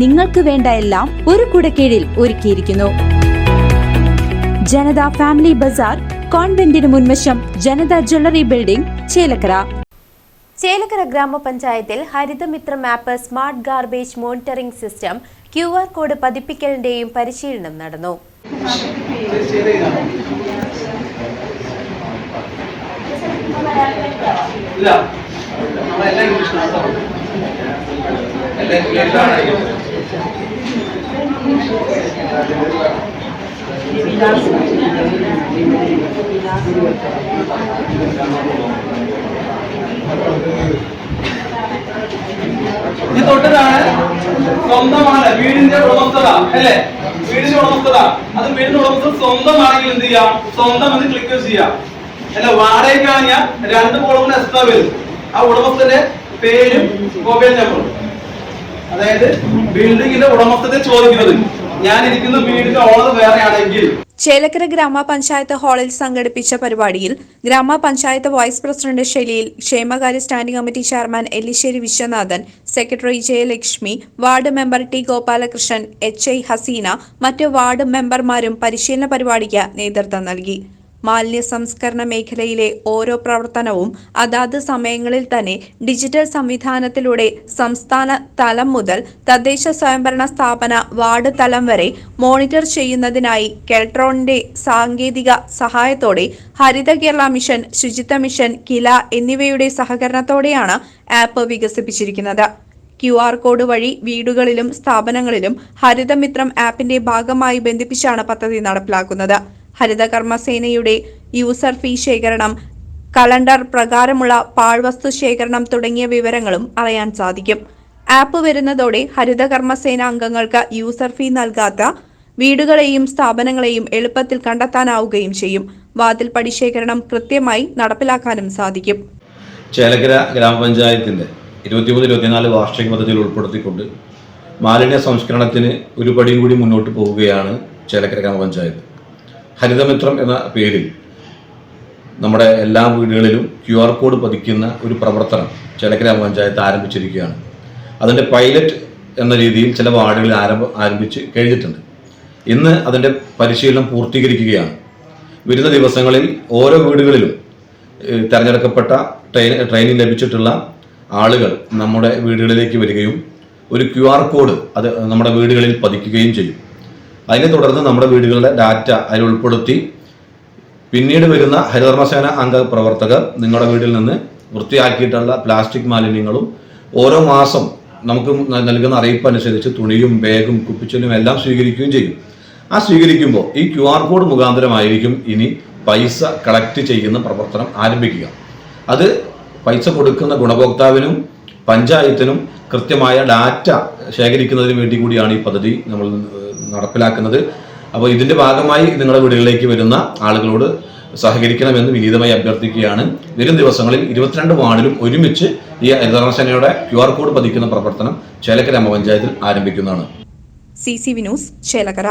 നിങ്ങൾക്ക് വേണ്ട എല്ലാം ഒരു കുടക്കീഴിൽ ഒരുക്കിയിരിക്കുന്നു. ജനത ഫാമിലി ബസാർ കോൺവെന്റിന് മുൻവശം ജനത ജ്വല്ലറി ബിൽഡിംഗ് ചേലക്കര. ചേലക്കര ഗ്രാമപഞ്ചായത്തിൽ ഹരിതമിത്ര മാപ്പ് smart garbage monitoring system Q R code പതിപ്പിക്കലിന്റെയും പരിശീലനം നടന്നു. ഇല്ല. നമ്മളെല്ലാം ഇംഗ്ലീഷിലാണ്. എല്ലാം ഇംഗ്ലീഷിലാണ് ഈ തൊട്ടതാണ് സ്വന്തമാണ്. വീടിന്റെ ഉടമസ്ഥത അല്ലേ? വീടിന്റെ ഉടമസ്ഥത. അത് വീടിന്റെ ഉടമസ്ഥത സ്വന്തമാണെങ്കിൽ എന്ത് ചെയ്യാം? സ്വന്തം എന്ന് ക്ലിക്ക് ചെയ്യാം. അല്ല വാടകയ്ക്കാണെങ്കിൽ രണ്ട് കോളമിന് എക്സ്ട്രാ വരും. ആ ഉടമസ്ഥന്റെ പേരും മൊബൈൽ നമ്പറും അതായത് ബിൽഡിങ്ങിന്റെ ഉടമസ്ഥത്തെ ചോദിക്കുന്നത്. ഞാൻ ഇരിക്കുന്ന വീടിന്റെ ഓണർ വേറെയാണെങ്കിൽ. ചേലക്കര ഗ്രാമപഞ്ചായത്ത് ഹാളിൽ സംഘടിപ്പിച്ച പരിപാടിയിൽ ഗ്രാമപഞ്ചായത്ത് വൈസ് പ്രസിഡന്റ് ശൈലിയിൽ ക്ഷേമകാര്യ standing committee chairman Ellissery Viswanathan secretary Jayalakshmi ward member T Gopalakrishnan H I Haseena മറ്റ് വാർഡ് മെമ്പർമാരും പരിശീലന പരിപാടിക്ക് നേതൃത്വം നൽകി. മാലിന്യ സംസ്കരണ മേഖലയിലെ ഓരോ പ്രവർത്തനവും അതാത് സമയങ്ങളിൽ തന്നെ ഡിജിറ്റൽ സംവിധാനത്തിലൂടെ സംസ്ഥാന തലം മുതൽ തദ്ദേശ സ്വയംഭരണ സ്ഥാപന വാർഡ് തലം വരെ മോണിറ്റർ ചെയ്യുന്നതിനായി കെൽട്രോണിന്റെ സാങ്കേതിക സഹായത്തോടെ ഹരിത കേരള മിഷൻ ശുചിത്വ മിഷൻ കില എന്നിവയുടെ സഹകരണത്തോടെയാണ് ആപ്പ് വികസിപ്പിച്ചിരിക്കുന്നത്. ക്യു ആർ കോഡ് വഴി വീടുകളിലും സ്ഥാപനങ്ങളിലും ഹരിതമിത്രം ആപ്പിന്റെ ഭാഗമായി ബന്ധിപ്പിച്ചാണ് പദ്ധതി നടപ്പിലാക്കുന്നത്. ഹരിതകർമ്മസേനയുടെ യൂസർ ഫീ ശേഖരണം കലണ്ടർ പ്രകാരമുള്ള പാഴ്വസ്തു ശേഖരണം തുടങ്ങിയ വിവരങ്ങളും അറിയാൻ സാധിക്കും. ആപ്പ് വരുന്നതോടെ ഹരിതകർമ്മസേന അംഗങ്ങൾക്ക് യൂസർ ഫീ നൽകാത്ത വീടുകളെയും സ്ഥാപനങ്ങളെയും എളുപ്പത്തിൽ കണ്ടെത്താനാവുകയും ചെയ്യും. വാതിൽപടി ശേഖരണം കൃത്യമായി നടപ്പിലാക്കാനും സാധിക്കും. ചേലക്കര ഗ്രാമപഞ്ചായത്തിന്റെ ഇരുപത്തിമൂന്ന് ഇരുപത്തിനാല് വാർഷിക പദ്ധതിയിൽ ഉൾപ്പെടുത്തിക്കൊണ്ട് മാലിന്യ സംസ്കരണത്തിന് ഒരു പടിയും കൂടി മുന്നോട്ട് പോവുകയാണ് ചേലക്കര ഗ്രാമപഞ്ചായത്ത്. ഹരിതമിത്രം എന്ന പേരിൽ നമ്മുടെ എല്ലാ വീടുകളിലും ക്യു ആർ കോഡ് പതിക്കുന്ന ഒരു പ്രവർത്തനം ചേലക്കര പഞ്ചായത്ത് ആരംഭിച്ചിരിക്കുകയാണ്. അതിന്റെ പൈലറ്റ് എന്ന രീതിയിൽ ചില വാർഡുകളിൽ ആരംഭ ആരംഭിച്ച് കഴിഞ്ഞിട്ടുണ്ട്. ഇന്ന് അതിന്റെ പരിശീലനം പൂർത്തീകരിക്കുകയാണ്. വരുന്ന ദിവസങ്ങളിൽ ഓരോ വീടുകളിലും തിരഞ്ഞെടുക്കപ്പെട്ട ട്രെയിൻ ട്രെയിനിങ് ലഭിച്ചിട്ടുള്ള ആളുകൾ നമ്മുടെ വീടുകളിലേക്ക് വരികയും ഒരു ക്യു ആർ കോഡ് അത് നമ്മുടെ വീടുകളിൽ പതിക്കുകയും ചെയ്യും. അതിനെ തുടർന്ന് നമ്മുടെ വീടുകളുടെ ഡാറ്റ അതിൽ ഉൾപ്പെടുത്തി പിന്നീട് വരുന്ന ഹരിതകർമ്മസേന അംഗ പ്രവർത്തകർ നിങ്ങളുടെ വീട്ടിൽ നിന്ന് വൃത്തിയാക്കിയിട്ടുള്ള പ്ലാസ്റ്റിക് മാലിന്യങ്ങളും ഓരോ മാസം നമുക്ക് നൽകുന്ന അറിയിപ്പ് അനുസരിച്ച് തുണിയും ബാഗും കുപ്പിച്ചലും എല്ലാം സ്വീകരിക്കുകയും ചെയ്യും. ആ സ്വീകരിക്കുമ്പോൾ ഈ ക്യു ആർ കോഡ് മുഖാന്തരമായിരിക്കും ഇനി പൈസ കളക്ട് ചെയ്യുന്ന പ്രവർത്തനം ആരംഭിക്കുക. അത് പൈസ കൊടുക്കുന്ന ഗുണഭോക്താവിനും പഞ്ചായത്തിനും കൃത്യമായ ഡാറ്റ ശേഖരിക്കുന്നതിന് വേണ്ടി കൂടിയാണ് ഈ പദ്ധതി നമ്മൾ നടപ്പിലാക്കുന്നത്. അപ്പോൾ ഇതിന്റെ ഭാഗമായി നിങ്ങളുടെ വീടുകളിലേക്ക് വരുന്ന ആളുകളോട് സഹകരിക്കണമെന്ന് വിനീതമായി അഭ്യർത്ഥിക്കുകയാണ്. വരും ദിവസങ്ങളിൽ ഇരുപത്തിരണ്ട് വാർഡിലും ഒരുമിച്ച് ഈ ഹരിതകർമ്മസേനയുടെ ക്യു ആർ കോഡ് പതിക്കുന്ന പ്രവർത്തനം ചേലക്കര ഗ്രാമപഞ്ചായത്തിൽ ആരംഭിക്കുന്നതാണ്. C C Vinoos Chelakkara.